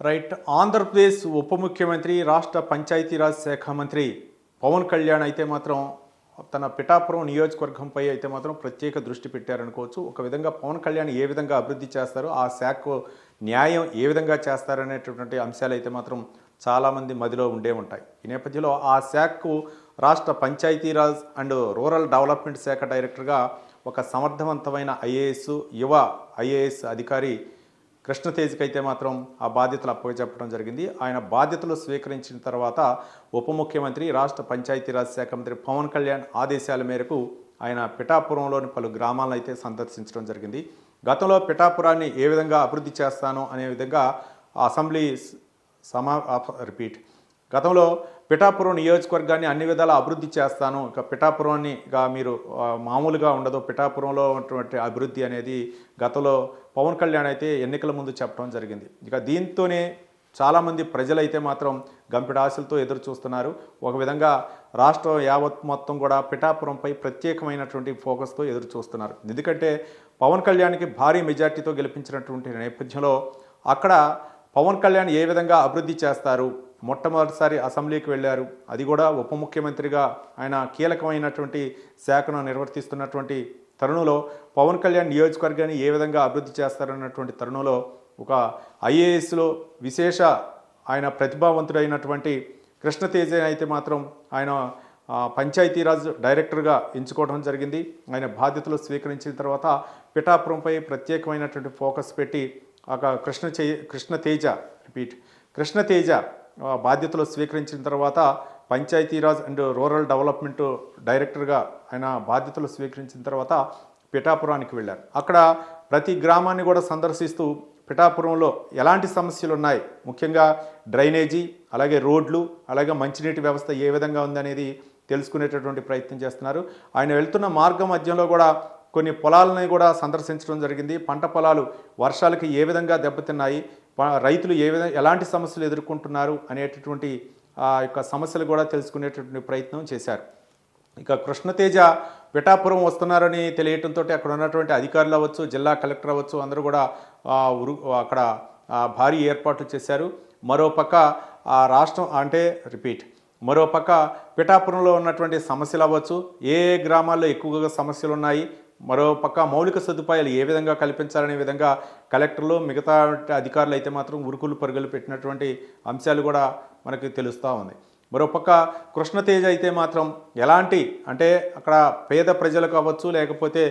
Right Andhra Pradesh ఉప ముఖ్యమంత్రి రాష్ట్ర పంచాయతీరాజ్ శాఖ మంత్రి పవన్ కళ్యాణ్ అయితే మాత్రం తన పిఠాపురం నియోజకవర్గంపై అయితే మాత్రం ప్రత్యేక దృష్టి పెట్టారనుకోవచ్చు. ఒక విధంగా పవన్ కళ్యాణ్ ఏ విధంగా అభివృద్ధి చేస్తారో ఆ శాఖకు న్యాయం ఏ విధంగా చేస్తారనేటటువంటి అంశాలు అయితే మాత్రం చాలామంది మదిలో ఉండే ఉంటాయి. ఈ నేపథ్యంలో ఆ శాఖకు రాష్ట్ర పంచాయతీరాజ్ అండ్ రూరల్ డెవలప్మెంట్ శాఖ డైరెక్టర్గా ఒక సమర్థవంతమైన ఐఏఎస్ యువ ఐఏఎస్ అధికారి కృష్ణతేజ్కి అయితే మాత్రం ఆ బాధ్యతలు అప్పచెప్పడం జరిగింది. ఆయన బాధ్యతలు స్వీకరించిన తర్వాత ఉప ముఖ్యమంత్రి రాష్ట్ర పంచాయతీరాజ్ శాఖ మంత్రి పవన్ కళ్యాణ్ ఆదేశాల మేరకు ఆయన పిఠాపురంలోని పలు గ్రామాలను అయితే సందర్శించడం జరిగింది. గతంలో పిఠాపురాన్ని ఏ విధంగా అభివృద్ధి చేస్తాను అనే విధంగా అసెంబ్లీ సమా రిపీట్ గతంలో పిఠాపురం నియోజకవర్గాన్ని అన్ని విధాలా అభివృద్ధి చేస్తాను. ఇక పిఠాపురాన్ని ఇక మీరు మామూలుగా ఉండదు. పిఠాపురంలో ఉన్నటువంటి అభివృద్ధి అనేది గతంలో పవన్ కళ్యాణ్ అయితే ఎన్నికల ముందు చెప్పడం జరిగింది. ఇక దీంతోనే చాలామంది ప్రజలైతే మాత్రం గంపెడ ఆశలతో ఎదురు చూస్తున్నారు. ఒక విధంగా రాష్ట్రం యావత్ మొత్తం కూడా పిఠాపురంపై ప్రత్యేకమైనటువంటి ఫోకస్తో ఎదురు చూస్తున్నారు. ఎందుకంటే పవన్ కళ్యాణ్కి భారీ మెజార్టీతో గెలిపించినటువంటి నేపథ్యంలో అక్కడ పవన్ కళ్యాణ్ ఏ విధంగా అభివృద్ధి చేస్తారు? మొట్టమొదటిసారి అసెంబ్లీకి వెళ్ళారు. అది కూడా ఉప ముఖ్యమంత్రిగా ఆయన కీలకమైనటువంటి శాఖను నిర్వర్తిస్తున్నటువంటి తరుణంలో పవన్ కళ్యాణ్ నియోజకవర్గాన్ని ఏ విధంగా అభివృద్ధి చేస్తారన్నటువంటి తరుణంలో ఒక ఐఏఎస్లో విశేష ఆయన ప్రతిభావంతుడైనటువంటి కృష్ణతేజ అయితే మాత్రం ఆయన పంచాయతీరాజ్ డైరెక్టర్గా ఎంచుకోవడం జరిగింది. ఆయన బాధ్యతలు స్వీకరించిన తర్వాత పిఠాపురంపై ప్రత్యేకమైనటువంటి ఫోకస్ పెట్టి ఒక కృష్ణ చే కృష్ణతేజ రిపీట్. కృష్ణతేజ బాధ్యతలు స్వీకరించిన తర్వాత పంచాయతీరాజ్ అండ్ రూరల్ డెవలప్మెంట్ డైరెక్టర్గా ఆయన బాధ్యతలు స్వీకరించిన తర్వాత పిఠాపురానికి వెళ్ళారు. అక్కడ ప్రతి గ్రామాన్ని కూడా సందర్శిస్తూ పిఠాపురంలో ఎలాంటి సమస్యలు ఉన్నాయి? ముఖ్యంగా డ్రైనేజీ అలాగే రోడ్లు అలాగే మంచినీటి వ్యవస్థ ఏ విధంగా ఉందనేది తెలుసుకునేటటువంటి ప్రయత్నం చేస్తున్నారు. ఆయన వెళ్తున్న మార్గం మధ్యలో కూడా కొన్ని పొలాలని కూడా సందర్శించడం జరిగింది. పంట పొలాలు వర్షాలకి ఏ విధంగా దెబ్బతిన్నాయి? రైతులు ఏ విధంగా ఎలాంటి సమస్యలు ఎదుర్కొంటున్నారు అనేటటువంటి ఆ యొక్క సమస్యలు కూడా తెలుసుకునేటటువంటి ప్రయత్నం చేశారు. ఇక కృష్ణతేజ పిఠాపురం వస్తున్నారని తెలియటంతో అక్కడ ఉన్నటువంటి అధికారులు అవ్వచ్చు జిల్లా కలెక్టర్ అవ్వచ్చు అందరూ కూడా ఉరు అక్కడ భారీ ఏర్పాట్లు చేశారు. మరోపక్క ఆ రాష్ట్రం అంటే రిపీట్ మరోపక్క పిఠాపురంలో ఉన్నటువంటి సమస్యలు అవ్వచ్చు. ఏ ఏ గ్రామాల్లో ఎక్కువగా సమస్యలు ఉన్నాయి మరోపక్క మౌలిక సదుపాయాలు ఏ విధంగా కల్పించాలనే విధంగా కలెక్టర్లు మిగతా అధికారులు అయితే మాత్రం ఉరుకులు పరుగులు పెట్టినటువంటి అంశాలు కూడా మనకి తెలుస్తూ ఉంది. మరోపక్క కృష్ణతేజ అయితే మాత్రం ఎలాంటి అంటే అక్కడ పేద ప్రజలకు అవ్వచ్చు లేకపోతే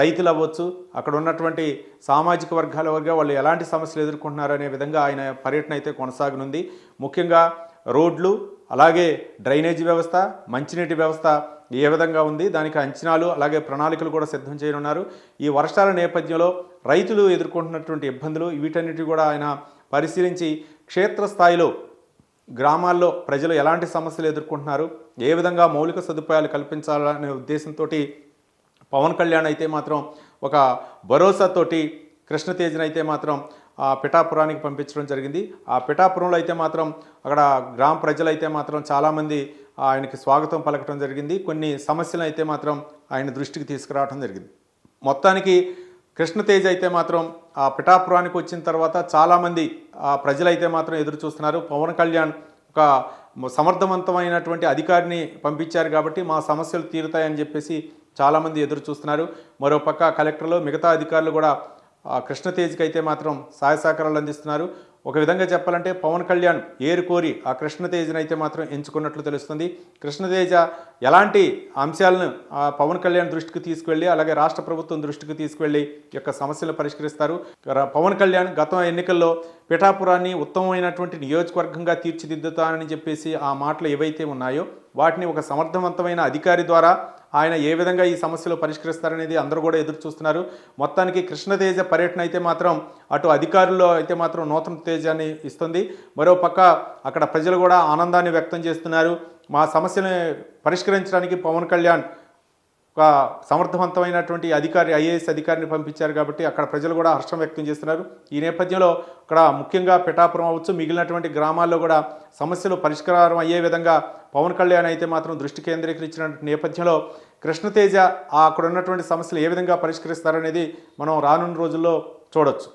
రైతులు అవ్వచ్చు అక్కడ ఉన్నటువంటి సామాజిక వర్గాల వర్గా వాళ్ళు ఎలాంటి సమస్యలు ఎదుర్కొంటున్నారు అనే విధంగా ఆయన పర్యటన అయితే కొనసాగనుంది. ముఖ్యంగా రోడ్లు అలాగే డ్రైనేజీ వ్యవస్థ మంచినీటి వ్యవస్థ ఏ విధంగా ఉంది దానికి అంచనాలు అలాగే ప్రణాళికలు కూడా సిద్ధం చేయనున్నారు. ఈ వర్షాల నేపథ్యంలో రైతులు ఎదుర్కొంటున్నటువంటి ఇబ్బందులు వీటన్నిటి కూడా ఆయన పరిశీలించి క్షేత్రస్థాయిలో గ్రామాల్లో ప్రజలు ఎలాంటి సమస్యలు ఎదుర్కొంటున్నారు ఏ విధంగా మౌలిక సదుపాయాలు కల్పించాలనే ఉద్దేశంతో పవన్ కళ్యాణ్ అయితే మాత్రం ఒక భరోసాతోటి కృష్ణతేజన్ అయితే మాత్రం ఆ పిఠాపురానికి పంపించడం జరిగింది. ఆ పిఠాపురంలో అయితే మాత్రం అక్కడ గ్రామ ప్రజలైతే మాత్రం చాలామంది ఆయనకి స్వాగతం పలకడం జరిగింది. కొన్ని సమస్యలు అయితే మాత్రం ఆయన దృష్టికి తీసుకురావడం జరిగింది. మొత్తానికి కృష్ణతేజ్ అయితే మాత్రం ఆ పిఠాపురానికి వచ్చిన తర్వాత చాలామంది ఆ ప్రజలైతే మాత్రం ఎదురు చూస్తున్నారు. పవన్ కళ్యాణ్ ఒక సమర్థవంతమైనటువంటి అధికారిని పంపించారు కాబట్టి మా సమస్యలు తీరుతాయని చెప్పేసి చాలామంది ఎదురు చూస్తున్నారు. మరోపక్క కలెక్టర్లు మిగతా అధికారులు కూడా కృష్ణతేజ్కి అయితే మాత్రం సహాయ సహకారాలు అందిస్తున్నారు. ఒక విధంగా చెప్పాలంటే పవన్ కళ్యాణ్ ఏరు కోరి ఆ కృష్ణతేజను అయితే మాత్రం ఎంచుకున్నట్లు తెలుస్తుంది. కృష్ణతేజ ఎలాంటి అంశాలను ఆ పవన్ కళ్యాణ్ దృష్టికి తీసుకువెళ్ళి అలాగే రాష్ట్ర ప్రభుత్వం దృష్టికి తీసుకువెళ్ళి ఈ యొక్క సమస్యలు పరిష్కరిస్తారు. పవన్ కళ్యాణ్ గత ఎన్నికల్లో పిఠాపురాన్ని ఉత్తమమైనటువంటి నియోజకవర్గంగా తీర్చిదిద్దుతానని చెప్పేసి ఆ మాటలు ఏవైతే ఉన్నాయో వాటిని ఒక సమర్థవంతమైన అధికారి ద్వారా ఆయన ఏ విధంగా ఈ సమస్యలు పరిష్కరిస్తారనేది అందరూ కూడా ఎదురు చూస్తున్నారు. మొత్తానికి కృష్ణతేజ పర్యటన అయితే మాత్రం అటు అధికారుల్లో అయితే మాత్రం నూతన తేజాన్ని ఇస్తుంది. మరో పక్క అక్కడ ప్రజలు కూడా ఆనందాన్ని వ్యక్తం చేస్తున్నారు. మా సమస్యని పరిష్కరించడానికి పవన్ కళ్యాణ్ ఒక సమర్థవంతమైనటువంటి అధికారి ఐఏఎస్ అధికారిని పంపించారు కాబట్టి అక్కడ ప్రజలు కూడా హర్షం వ్యక్తం చేస్తున్నారు. ఈ నేపథ్యంలో అక్కడ ముఖ్యంగా పిఠాపురం అవ్వచ్చు మిగిలినటువంటి గ్రామాల్లో కూడా సమస్యలు పరిష్కారం అయ్యే విధంగా పవన్ కళ్యాణ్ అయితే మాత్రం దృష్టి కేంద్రీకరించిన నేపథ్యంలో కృష్ణతేజ అక్కడ ఉన్నటువంటి సమస్యలు ఏ విధంగా పరిష్కరిస్తారనేది మనం రానున్న రోజుల్లో చూడొచ్చు.